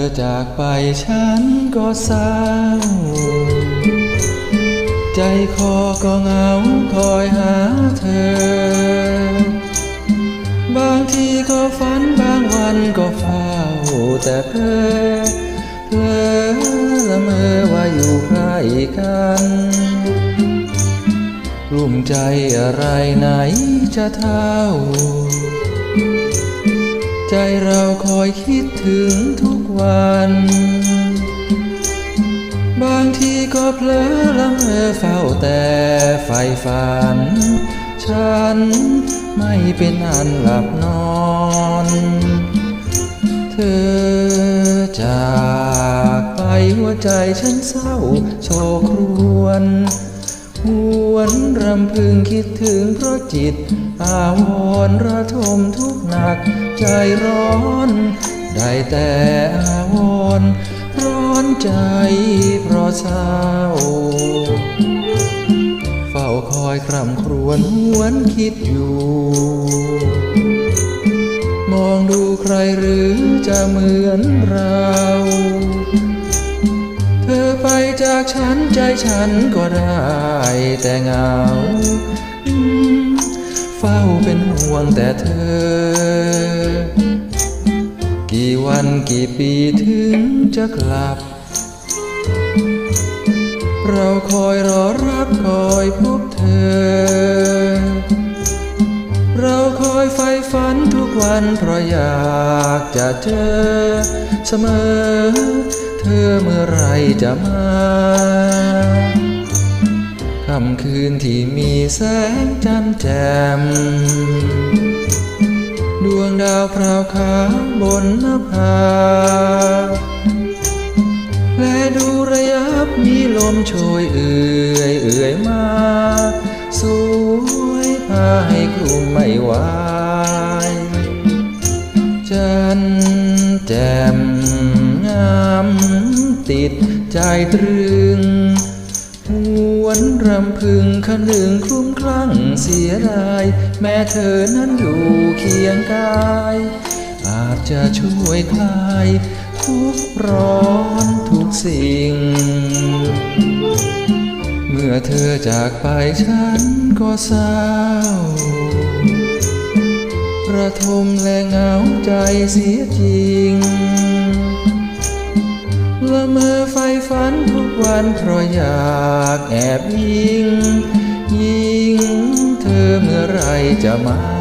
อจากไปฉันก็เศร้า ใจคอก็เหงาคอยหาเธอ บางทีก็ฝันบางวันก็เฝ้าแต่เพ้อเพลอละเมอว่าอยู่ใกล้กันกลุ่มใจอะไรไหนจะเท่าใจเราคอยคิดถึงทุก วัน บางทีก็เพลอละเมอเฝ้าแต่ไฟฝัน ฉันไม่เป็นอันหลับนอน เธอจากไปหัวใจฉันเศร้าโศกครวญหวนรำพึงคิดถึงเพราะจิต อาวรณ์ระทมทุกหนักใจร้อน ได้แต่อาวรณ์ร้อนใจเพราะเศร้า เฝ้าคอยคร่ำครวญหวนคิดอยู่ มองดูใครหรือจะเหมือนเรา เธอไปจากฉันใจฉันก็ได้แต่เหงา เฝ้าเป็นห่วงแต่เธอ วันกี่ปีถึงจะกลับ เราคอยรอรับคอยพบเธอ เราคอยไฟฝันทุกวันเพราะอยากจะเจอเสมอ เธอเมื่อไรจะมาค่ำคืนที่มีแสงจันทร์แจ่ม ดวงดาวพราวขาวบนหน้าผาและดูระยับมีลมโชยเอื่อยเอื่อยมา สวยพาให้คลุมไม่ไหวจันแจ่มงามติดใจตรึง วนรำพึงคนึงคลุ้มคลั่งเสียดาย แม้เธอนั้นอยู่เคียงกาย อาจจะช่วยคลาย ทุกร้อนทุกสิ่ง เมื่อเธอจากไปฉันก็เศร้าระทมและเหงาใจเสียจริง เมอไฟฝันทุกวันเพราะอยากแอบยิง ยิงเธอเมื่อไรจะมา